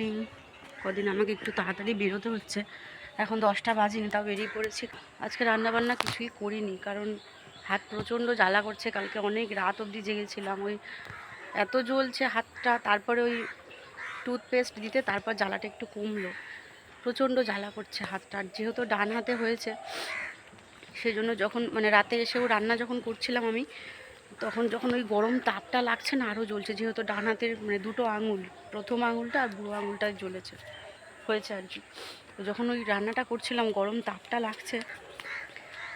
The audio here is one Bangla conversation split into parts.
মর্নিং কদিন আমাকে একটু তাড়াতাড়ি বেরোতে হচ্ছে। এখন দশটা বাজেনি, তাও বেরিয়ে পড়েছি। আজকে রান্নাবান্না কিছুই করিনি, কারণ হাত প্রচণ্ড জ্বালা করছে। কালকে অনেক রাত অবধি জেগেছিলাম। ওই এত জ্বলছে হাতটা, তারপরে ওই টুথপেস্ট দিতে তারপর জ্বালাটা একটু কমলো। প্রচণ্ড জ্বালা করছে হাতটা। আর যেহেতু ডান হাতে হয়েছে সেই জন্য যখন মানে রাতে এসেও রান্না যখন করছিলাম আমি তখন যখন ওই গরম তাপটা লাগছে না আরও জ্বলছে, যেহেতু ডান হাতের মানে দুটো আঙুল, প্রথম আঙুলটা আর বুড়ো আঙুলটা জ্বলেছে, হয়েছে আর কি। যখন ওই রান্নাটা করছিলাম, গরম তাপটা লাগছে,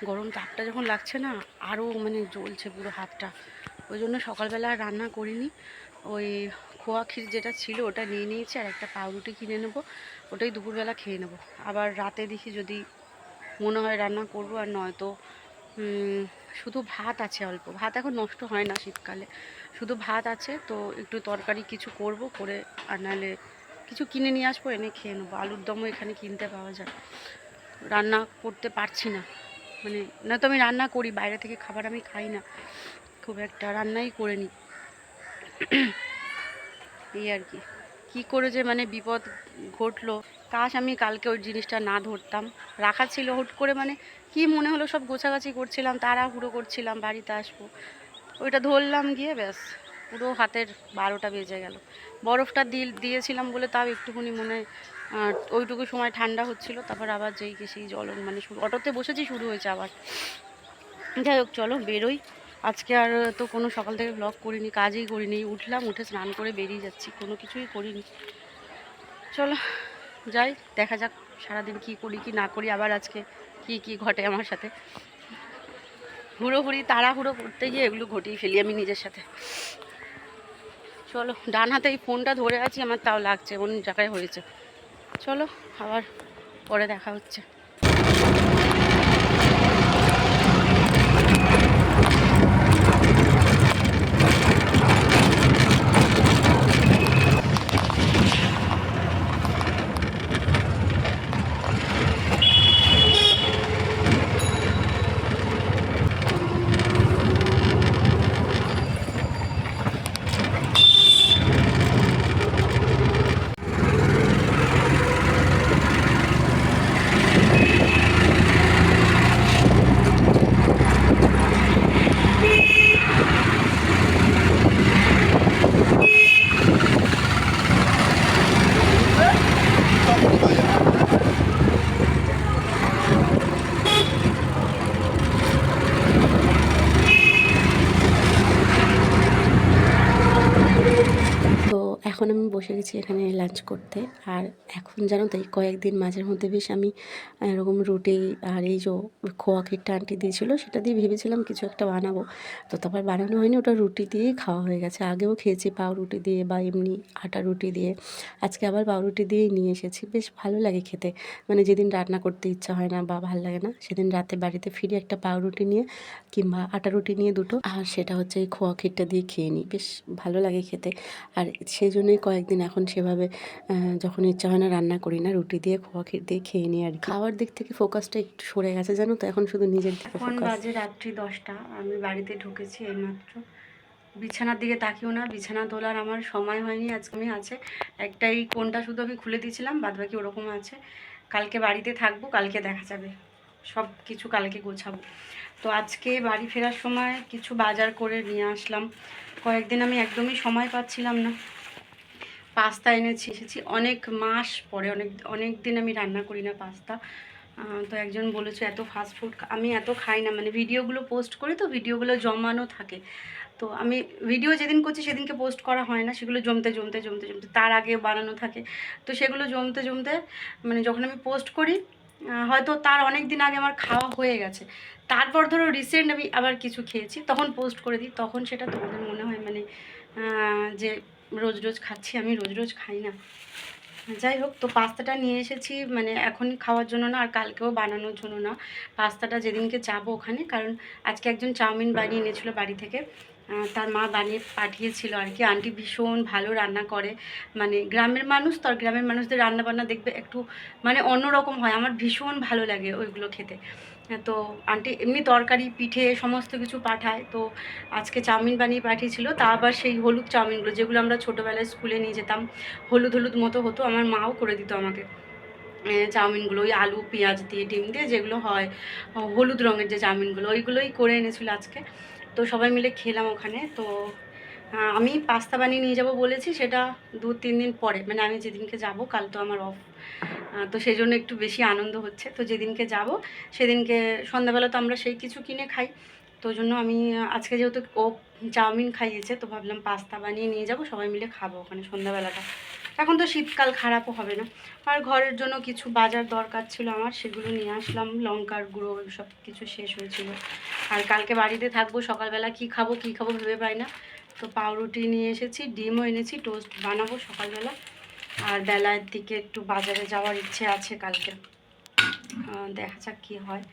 গরম তাপটা যখন লাগছে না আরও মানে জ্বলছে পুরো হাতটা। ওই জন্য সকালবেলা রান্না করিনি। ওই খোয়া ক্ষীর যেটা ছিল ওটা নিয়ে নিয়েছি, আর একটা পাউরুটি কিনে নেব, ওটাই দুপুরবেলা খেয়ে নেব। আবার রাতে দেখি যদি মনে হয় রান্না করব, আর নয়তো শুধু ভাত আছে অল্প। ভাত এখন নষ্ট হয় না শীতকালে। শুধু ভাত আছে, তো একটু তরকারি কিছু করব করে, আর নাহলে কিছু কিনে নিয়ে আসব, এনে খেয়ে নেব। আলুর দমও এখানে কিনতে পাওয়া যায়। রান্না করতে পারছি না। মানে না তো আমি রান্না করি, বাইরে থেকে খাবার আমি খাই না। খুব একটা রান্নাই করে নিই এই আর কি। কী করে যে মানে বিপদ ঘটলো কাশ, আমি কালকে ওই জিনিসটা না ধরতাম। রাখা ছিল হুট করে মানে কি মনে হলো সব গোছাগাছি করছিলাম, তাড়াহুড়ো করছিলাম, বাড়িতে আসব। ওইটা ধরলাম গিয়ে ব্যাস, পুরো হাতের বারোটা বেজে গেল। বরফটা দিয়ে দিয়েছিলাম বলে তাও একটুখানি মনে ওইটুকু সময় ঠান্ডা হচ্ছিল, তারপর আবার যেই সেই জ্বলন মানে অটোতে বসেছি শুরু হয়েছে আবার। যাই হোক, চলো বেরোই। আজকে আর তো কোনো সকাল থেকে ব্লগ করিনি, কাজই করিনি। উঠলাম, উঠে স্নান করে বেরিয়ে যাচ্ছি, কোনো কিছুই করিনি। চলো। যাই, দেখা যাক সারাদিন কি করি, কি না করি, আবার আজকে কি কি ঘটে আমার সাথে। হুড়োহুড়ি, তাড়াহুড়ো করতে গিয়ে এগুলো ঘটিয়ে ফেলি আমি নিজের সাথে। চলো, ডান হাতে এই ফোনটা ধরে আছি, আমার তাও লাগছে এমন জায়গায় হয়েছে। চলো, আবার পরে দেখা হচ্ছে তো এখন আমি বসে গেছি এখানে লাঞ্চ করতে। আর এখন জানো তো, এই কয়েকদিন মাঝের মধ্যে বেশ আমি এরকম রুটি আর এই যে খোয়া ক্ষীরটা আন্টি দিয়েছিল, সেটা দিয়ে ভেবেছিলাম কিছু একটা বানাবো। তো তারপর বানানো হয়নি, ওটা রুটি দিয়েই খাওয়া হয়ে গেছে। আগেও খেয়েছি পাউরুটি দিয়ে বা এমনি আটা রুটি দিয়ে। আজকে আবার পাউরুটি দিয়েই নিয়ে এসেছি। বেশ ভালো লাগে খেতে। মানে যেদিন রান্না করতে ইচ্ছা হয় না বা ভালো লাগে না, সেদিন রাতে বাড়িতে ফিরে একটা পাউরুটি নিয়ে কিংবা আটা রুটি নিয়ে দুটো, আর সেটা হচ্ছে এই খোয়া ক্ষীরটা দিয়ে খেয়ে নিই। বেশ ভালো লাগে খেতে। আর সেই জন্যই কয়েকদিন এখন সেভাবে যখন ইচ্ছা হয় না রান্না করি না রুটি দিয়ে খোয়া দিয়ে খেয়ে নিই আর কি। খাওয়ার দিক থেকে ফোকাসটা একটু সরে গেছে জানো তো? এখন শুধু নিজের দিকে এখন বাজে রাত্রি দশটা আমি বাড়িতে ঢুকেছি এইমাত্র। বিছানার দিকে তাকিও না বিছানা তোলার আমার সময় হয়নি আজকে আমি আছে। একটাই কোনটা শুধু আমি খুলে দিয়েছিলাম বাদ বাকি ওরকম আছে। কালকে বাড়িতে থাকব কালকে দেখা যাবে। সব কিছু কালকে গোছাবো। তো আজকে বাড়ি ফেরার সময় কিছু বাজার করে নিয়ে আসলাম। কয়েকদিন আমি একদমই সময় পাচ্ছিলাম না। পাস্তা এনেছি, এসেছি অনেক মাস পরে, অনেক অনেক দিন আমি রান্না করি না পাস্তা। তো একজন বলেছে, এত ফাস্ট ফুড আমি এত খাই না মানে ভিডিওগুলো পোস্ট করি তো, ভিডিওগুলো জমানো থাকে। তো আমি ভিডিও যেদিন করছি, সেদিনকে পোস্ট করা হয় না, সেগুলো জমতে জমতে জমতে জমতে, তার আগে বানানো থাকে। তো সেগুলো জমতে জমতে মানে যখন আমি পোস্ট করি হয়তো তার অনেক দিন আগে আমার খাওয়া হয়ে গেছে। তারপর ধরো রিসেন্ট আমি আবার কিছু খেয়েছি, তখন পোস্ট করে দিই, তখন সেটা তোমাদের মনে হয় মানে যে রোজ রোজ খাচ্ছি আমি রোজ রোজ খাই না। যাই হোক তো পাস্তাটা নিয়ে এসেছি মানে এখন খাওয়ার জন্য না আর কালকেও বানানোর জন্য না। পাস্তাটা যেদিনকে যাব ওখানে কারণ আজকে একজন চাউমিন বানিয়ে এনেছিলো বাড়ি থেকে। তার মা বানিয়ে পাঠিয়েছিল আর কি। আন্টি ভীষণ ভালো রান্না করে। মানে গ্রামের মানুষ তো, আর গ্রামের মানুষদের রান্না বান্না দেখবে একটু মানে অন্যরকম হয়। আমার ভীষণ ভালো লাগে ওইগুলো খেতে। তো আন্টি এমনি তরকারি, পিঠে সমস্ত কিছু পাঠায়। তো আজকে চাউমিন বানিয়ে পাঠিয়েছিল। তা আবার সেই হলুদ চাউমিনগুলো, যেগুলো আমরা ছোটোবেলায় স্কুলে নিয়ে যেতাম, হলুদ হলুদ মতো হতো, আমার মাও করে দিত আমাকে। চাউমিনগুলো, ওই আলু, পেঁয়াজ দিয়ে, ডিম দিয়ে যেগুলো হয় হলুদ রঙের যে চাউমিনগুলো, ওইগুলোই করে এনেছিল আজকে। তো সবাই মিলে খেলাম ওখানে। তো আমি পাস্তা বানিয়ে নিয়ে যাব বলেছি, সেটা দু তিন দিন পরে। মানে আমি যেদিনকে যাব, কাল তো আমার অফ তো সেই জন্য একটু বেশি আনন্দ হচ্ছে। তো যেদিনকে যাব, সেদিনকে সন্ধ্যাবেলা তো আমরা সেই কিছু কিনে খাই। তো জন্য আমি আজকে যেহেতু ও চাউমিন খাইয়েছে, তো ভাবলাম পাস্তা বানিয়ে নিয়ে যাব, সবাই মিলে খাব ওখানে সন্ধ্যাবেলাটা। এখন তো শীতকাল, খারাপও হবে না। আর ঘরের জন্য কিছু বাজার দরকার ছিল আমার, সেগুলো নিয়ে আসলাম। লঙ্কার গুঁড়ো, সব কিছু শেষ হয়েছিল। আর কালকে বাড়িতে থাকব, সকালবেলা কি খাব কি খাব ভেবে পাই না। তো পাউরুটি নিয়ে এসেছি, ডিমও এনেছি, টোস্ট বানাবো সকালবেলা। আর বেলার দিকে একটু বাজারে যাওয়ার ইচ্ছে আছে কালকে। দেখা যাক কী হয়।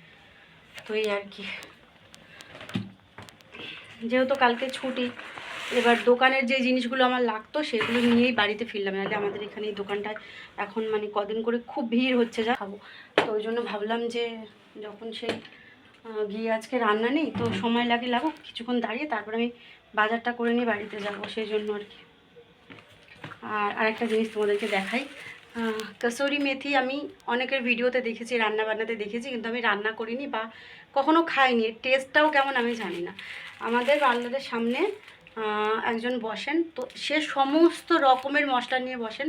তো এই আর কি। যেহেতু কালকে ছুটি এবার দোকানের যে জিনিসগুলো আমার লাগতো, সেগুলো নিয়েই বাড়িতে ফিরলাম। নাহলে আমাদের এখানে এই দোকানটায় এখন মানে কদিন করে খুব ভিড় হচ্ছে, যা খাব। তো ওই জন্য ভাবলাম যে যখন সেই গিয়ে আজকে রান্না নেই, তো সময় লাগে লাগুক, কিছুক্ষণ দাঁড়িয়ে তারপর আমি বাজারটা করে নিয়ে বাড়িতে যাব, সেই জন্য আর কি। আর আরেকটা জিনিস তোমাদেরকে দেখাই। কসুরি মেথি আমি অনেকের ভিডিওতে দেখেছি রান্না বান্নাতে দেখেছি, কিন্তু আমি রান্না করিনি বা কখনো খাইনি। টেস্টটাও কেমন আমি জানি না। আমাদের রান্নাদের সামনে একজন বসেন। তো সে সমস্ত রকমের মশলা নিয়ে বসেন।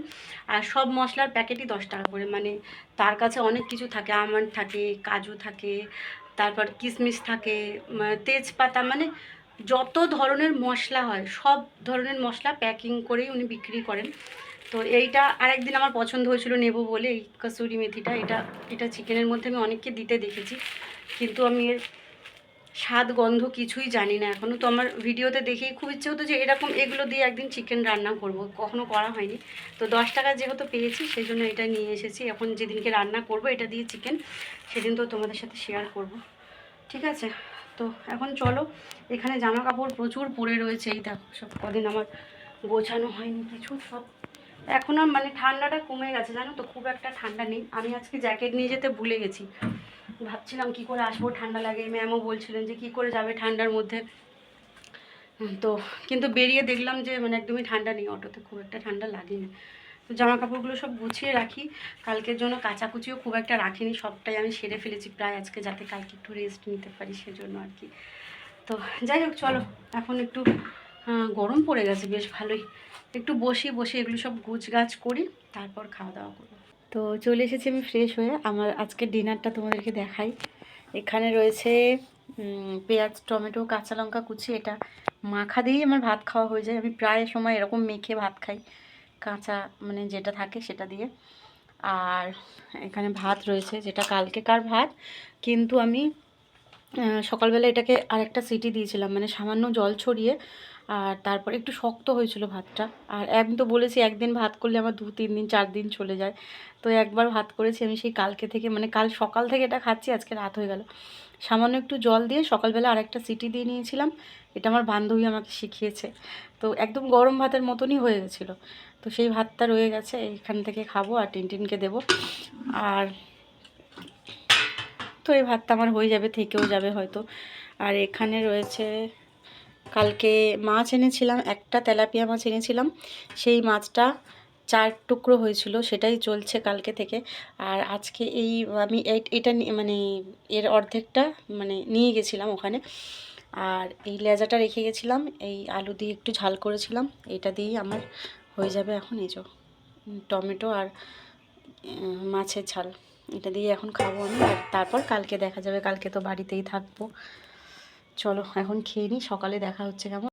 আর সব মশলার প্যাকেটই দশ টাকা করে। মানে তার কাছে অনেক কিছু থাকে। আমন্ড থাকে, কাজু থাকে, তারপর কিশমিশ থাকে তেজপাতা। মানে যত ধরনের মশলা হয়, সব ধরনের মশলা প্যাকিং করেই উনি বিক্রি করেন। তো এইটা আরেকদিন আমার পছন্দ হয়েছিল নেব বলে, এই কসুরি মেথিটা। এটা এটা চিকেনের মধ্যে আমি অনেককে দিতে দেখেছি। কিন্তু আমি এর স্বাদ, গন্ধ কিছুই জানি না। এখনও তো আমার ভিডিওতে দেখেই খুব ইচ্ছে হতো যে এরকম এগুলো দিয়ে একদিন চিকেন রান্না করব। কখনো করা হয়নি। তো দশ টাকা যেহেতু পেয়েছি সেই জন্য এটা নিয়ে এসেছি। এখন যেদিনকে রান্না করব, এটা দিয়ে চিকেন সেদিন তো তোমাদের সাথে শেয়ার করব। ঠিক আছে? তো এখন চলো, এখানে জামা কাপড় প্রচুর পরে রয়েছে। এই দেখো, সব কদিন আমার গোছানো হয়নি কিছু, সব এখন আর মানে ঠান্ডাটা কমে গেছে, জানো তো? খুব একটা ঠান্ডা নেই। আমি আজকে জ্যাকেট নিয়ে যেতে ভুলে গেছি। ভাবছিলাম কি করে আসব, ঠান্ডা লাগে। ম্যামও বলছিলেন যে কি করে যাবে ঠান্ডার মধ্যে। তো কিন্তু বেরিয়ে দেখলাম যে মানে একদমই ঠান্ডা নেই, অটোতে খুব একটা ঠান্ডা লাগেনি। তো জামা কাপড়গুলো সব গুছিয়ে রাখি। কালকের জন্য কাচাকুচিও খুব একটা রাখিনি, সবটাই আমি সেরে ফেলেছি প্রায় আজকে, যাতে কালকে একটু রেস্ট নিতে পারি সেজন্য আর কি। তো যাই হোক, চলো, এখন একটু গরম পড়ে গেছে, বেশ ভালোই। একটু বসি, বসে এগুলো সব গুছ গাছ করি, তারপর খাওয়া দাওয়া করব। তো চলে এসেছি আমি ফ্রেশ হয়ে। আমার আজকের ডিনারটা তোমাদেরকে দেখাই। এখানে রয়েছে পেঁয়াজ, টমেটো, কাঁচা লঙ্কা কুচি। এটা মাখা দিয়েই আমার ভাত খাওয়া হয়ে যায়। আমি প্রায় সময় এরকম মেখে ভাত খাই। কাঁচা মানে যেটা থাকে সেটা দিয়ে। আর এখানে ভাত রয়েছে, যেটা কালকেকার ভাত। কিন্তু আমি সকালবেলা এটাকে আরেকটা সিটি দিয়েছিলাম। মানে সামান্য জল ছড়িয়ে আর তারপরে একটু শক্ত হয়েছিল ভাতটা। আর আমি তো বলেছি একদিন ভাত করলে আমার দু, তিন দিন, চার দিন চলে যায়। তো একবার ভাত করেছি আমি সেই কালকে থেকে মানে কাল সকাল থেকে এটা খাচ্ছি, আজকে রাত হয়ে গেল। সামান্য একটু জল দিয়ে সকালবেলা আরেকটা সিটি দিয়ে নিয়েছিলাম। এটা আমার বান্ধবী আমাকে শিখিয়েছে। তো একদম গরম ভাতের মতনই হয়ে গেছিল। তো সেই ভাতটা রয়ে গেছে, এখান থেকে খাব আর টিনটিনকে দেবো। আর তো এই ভাতটা আমার হয়ে যাবে, থেকেও যাবে হয়তো। আর এখানে রয়েছে কালকে মাছ এনেছিলাম, একটা তেলাপিয়া মাছ এনেছিলাম। সেই মাছটা চার টুকরো হয়েছিল, সেটাই চলছে কালকে থেকে। আর আজকে এই আমি এটা মানে এর অর্ধেকটা মানে নিয়ে গেছিলাম ওখানে। আর এই লেজাটা রেখে গেছিলাম, এই আলু দিয়ে একটু ঝাল করেছিলাম। এটা দিয়েই আমার হয়ে যাবে এখন এই টমেটো আর মাছের ঝাল। এটা দিয়ে এখন খাব আমি, আর তারপর কালকে দেখা যাবে, কালকে তো বাড়িতেই থাকব। চলো এখন খেয়ে নিই সকালে দেখা হচ্ছে কেমন?